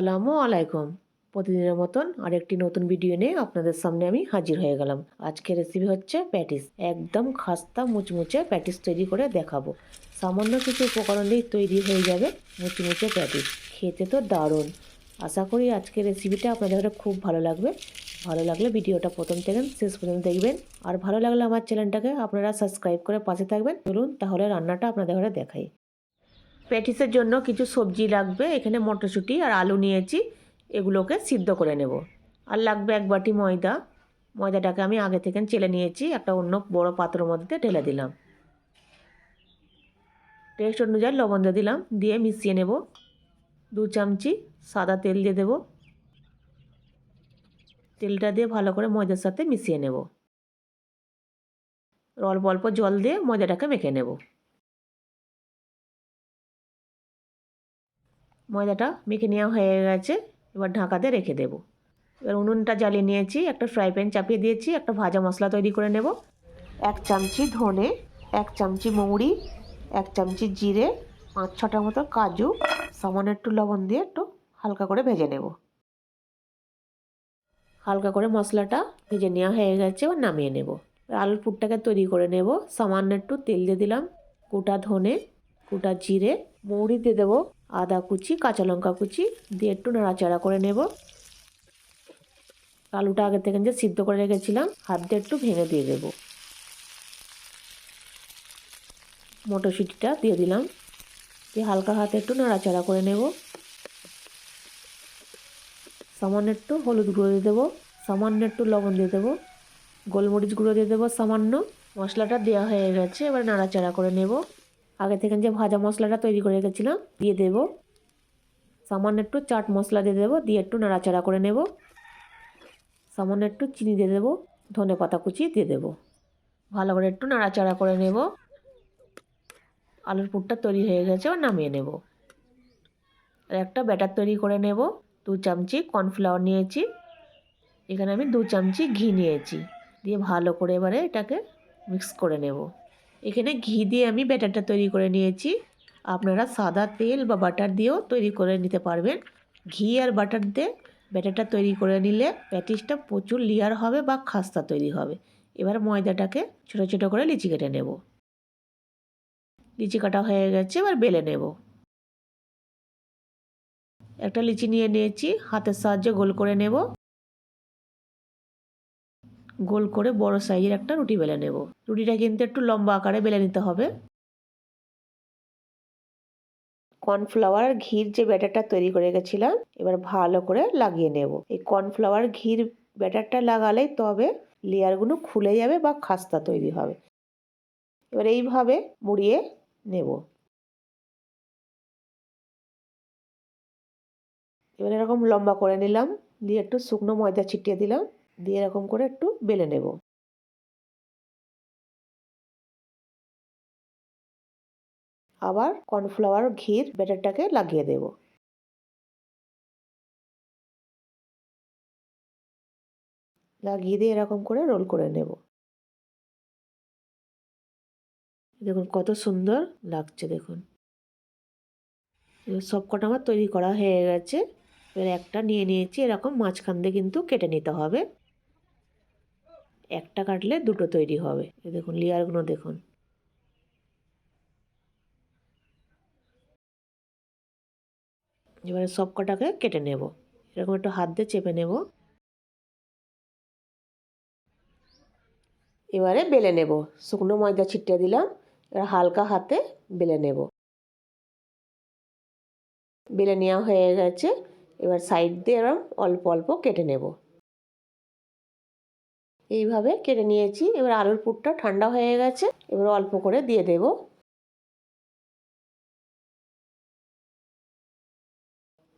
আসসালামু আলাইকুম। প্রতিদিনের মতন আরেকটি নতুন ভিডিও নিয়ে আপনাদের সামনে আমি হাজির হয়ে গেলাম। আজকের রেসিপি হচ্ছে প্যাটিস একদম খাস্তা মুচমুচে প্যাটিস তৈরি করে দেখাবো। সামান্য কিছু উপকরণেই তৈরি হয়ে যাবে মুচমুচে প্যাটিস খেতে তো দারুণ। আশা করি আজকের রেসিপিটা আপনাদের খুব ভালো লাগবে। ভালো লাগলে ভিডিওটা প্রথম থেকে শেষ পর্যন্ত দেখবেন। আর ভালো লাগলে আমার চ্যানেলটাকে আপনারা সাবস্ক্রাইব করে পাশে থাকবেন। চলুন তাহলে রান্নাটা আপনাদের ঘরে দেখাই। প্যাটিসের জন্য কিছু সবজি লাগবে, এখানে মটরশুঁটি আর আলু নিয়েছি, এগুলোকে সিদ্ধ করে নেব। আর লাগবে এক বাটি ময়দা। ময়দাটাকে আমি আগে থেকে চেলে নিয়েছি, একটা অন্য বড় পাত্রের মধ্যে ঢেলে দিলাম। টেস্ট অনুযায়ী লবণ দিয়ে দিলাম, দিয়ে মিশিয়ে নেব। দু চামচি সাদা তেল দিয়ে দেব। তেলটা দিয়ে ভালো করে ময়দার সাথে মিশিয়ে নেব। অল্প অল্প জল দিয়ে ময়দাটাকে মেখে নেব। ময়দাটা মেখে নেওয়া হয়ে গেছে, এবার ঢাকাতে রেখে দেব। এবার উনুনটা জ্বালিয়ে নিয়েছি, একটা ফ্রাই প্যান চাপিয়ে দিয়েছি, একটা ভাজা মশলা তৈরি করে নেব। এক চামচি ধনে, এক চামচি মৌরি, এক চামচি জিরে, পাঁচ ছটা মতো কাজু, সামান্য একটু লবণ দিয়ে একটু হালকা করে ভেজে নেব। হালকা করে মশলাটা ভেজে নেওয়া হয়ে গেছে, এবার নামিয়ে নেব। আলুর পুরটাকে তৈরি করে নেব। সামান্য একটু তেল দিয়ে দিলাম, গোটা ধনে, গোটা জিরে, মৌরি দিয়ে দেবো। আদা কুচি, কাঁচা লঙ্কা কুচি দিয়ে একটু নাড়াচাড়া করে নেব। আলুটা আগে থেকে যে সিদ্ধ করে রেখেছিলাম, হাত দিয়ে একটু ভেঙে দিয়ে দেব। মটরশুঁটিটা দিয়ে দিলাম। দিয়ে হালকা হাতে একটু নাড়াচাড়া করে নেব। সামান্য একটু হলুদ গুঁড়ো দিয়ে দেবো, সামান্য একটু লবণ দিয়ে দেবো, গোলমরিচ গুঁড়ো দিয়ে দেবো সামান্য। মশলাটা দেওয়া হয়ে গেছে, এবার নাড়াচাড়া করে নেব। আগে থেকে যে ভাজা মশলাটা তৈরি করে রেখেছিলাম, দিয়ে দেব। সামান্য একটু চাট মশলা দিয়ে দেবো, দিয়ে একটু নাড়াচাড়া করে নেব। সামান্য একটু চিনি দিয়ে দেবো, ধনে পাতা কুচি দিয়ে দেবো। ভালো করে একটু নাড়াচাড়া করে নেব। আলুর পুরটা তৈরি হয়ে গেছে, এবার নামিয়ে নেব। আর একটা ব্যাটার তৈরি করে নেব, দু চামচি কর্নফ্লাওয়ার নিয়েছি। এখানে আমি দু চামচি ঘি নিয়েছি। দিয়ে ভালো করে এবারে এটাকে মিক্স করে নেব। এখানে ঘি দিয়ে আমি ব্যাটারটা তৈরি করে নিয়েছি। আপনারা সাদা তেল বা বাটার দিয়েও তৈরি করে নিতে পারবেন। ঘি আর বাটার দিয়ে ব্যাটারটা তৈরি করে নিলে প্যাটিসটা প্রচুর লেয়ার হবে বা খাস্তা তৈরি হবে। এবার ময়দাটাকে ছোটো ছোটো করে লিচি কেটে নেব। লিচি কাটা হয়ে গেছে, এবার বেলে নেব। একটা লিচি নিয়ে নিয়েছি, হাতের সাহায্যে গোল করে নেব। গোল করে বড় সাইজের একটা রুটি বেলে নেব। রুটিটা কিন্তু একটু লম্বা আকারে বেলে নিতে হবে। কর্নফ্লাওয়ার ঘির যে ব্যাটারটা তৈরি করে রেখেছিলাম, এবার ভালো করে লাগিয়ে নেব। এই কর্নফ্লাওয়ার, ঘির ব্যাটারটা লাগালেই তবে লেয়ারগুলো খুলে যাবে বা খাস্তা তৈরি হবে। এবার এইভাবে মুড়িয়ে নেব। এবার এরকম লম্বা করে নিলাম, দিয়ে একটু শুকনো ময়দা ছিটিয়ে দিলাম। দিয়ে এরকম করে একটু বেলে নেব। আবার কর্নফ্লাওয়ার, ঘির, ব্যাটারটাকে লাগিয়ে দেব। লাগিয়ে দিয়ে এরকম করে রোল করে নেব। দেখুন কত সুন্দর লাগছে দেখুন। সব কটা আমার তৈরি করা হয়ে গেছে। এবার একটা নিয়ে নিয়েছি, এরকম মাঝখান দিয়ে কিন্তু কেটে নিতে হবে। একটা কাটলে দুটো তৈরি হবে। দেখুন, লেয়ারগুলো দেখুন। এবারে সব কটাকে কেটে নেব। এরকম একটু হাত দিয়ে চেপে নেব। এবারে বেলে নেব। শুকনো ময়দা ছিটিয়ে দিলাম। এবার হালকা হাতে বেলে নেব। বেলে নেওয়া হয়ে গেছে। এবার সাইড দিয়ে এরকম অল্প অল্প কেটে নেব। এইভাবে কেটে নিয়েছি। এবার আলুর পুরটা ঠান্ডা হয়ে গেছে। এবার অল্প করে দিয়ে দেব।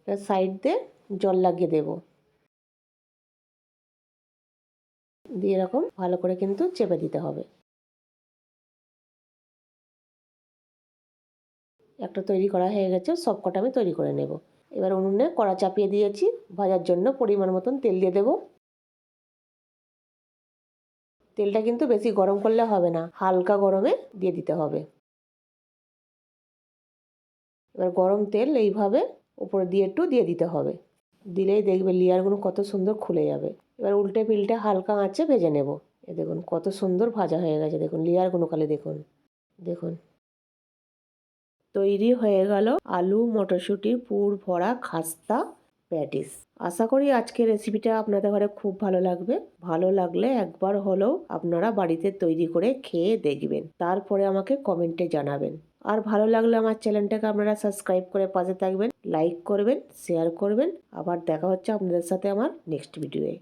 সাইড দিয়ে জল লাগিয়ে দেব। দিয়ে এরকম ভালো করে কিন্তু চেপে দিতে হবে। একটা তৈরি করা হয়ে গেছে। সব কটা আমি তৈরি করে নেব। এবার উনুনে কড়া চাপিয়ে দিয়েছি। ভাজার জন্য পরিমাণ মতন তেল দিয়ে দেবো। তেলটা কিন্তু বেশি গরম করলে হবে না, হালকা গরমে দিয়ে দিতে হবে। এবার গরম তেল এইভাবে উপরে দিয়ে একটু দিয়ে দিতে হবে। দিলেই দেখবে লেয়ারগুলো কত সুন্দর খুলে যাবে। এবার উল্টে পিল্টে হালকা আঁচে ভেজে নেব। এ দেখুন কত সুন্দর ভাজা হয়ে গেছে, দেখুন লেয়ারগুলো খালি দেখুন দেখুন। তৈরি হয়ে গেল আলু মটরশুঁটির পুর ভরা, খাস্তা প্যাটিস। আশা করি আজকের রেসিপিটা আপনাদের ঘরে খুব ভালো লাগবে। ভালো লাগলে একবার হলেও আপনারা বাড়িতে তৈরি করে খেয়ে দেখবেন। তারপরে আমাকে কমেন্টে জানাবেন। আর ভালো লাগলে আমার চ্যানেলটাকে আপনারা সাবস্ক্রাইব করে পাশে থাকবেন লাইক করবেন শেয়ার করবেন। আবার দেখা হচ্ছে আপনাদের সাথে আমার নেক্সট ভিডিওয়ে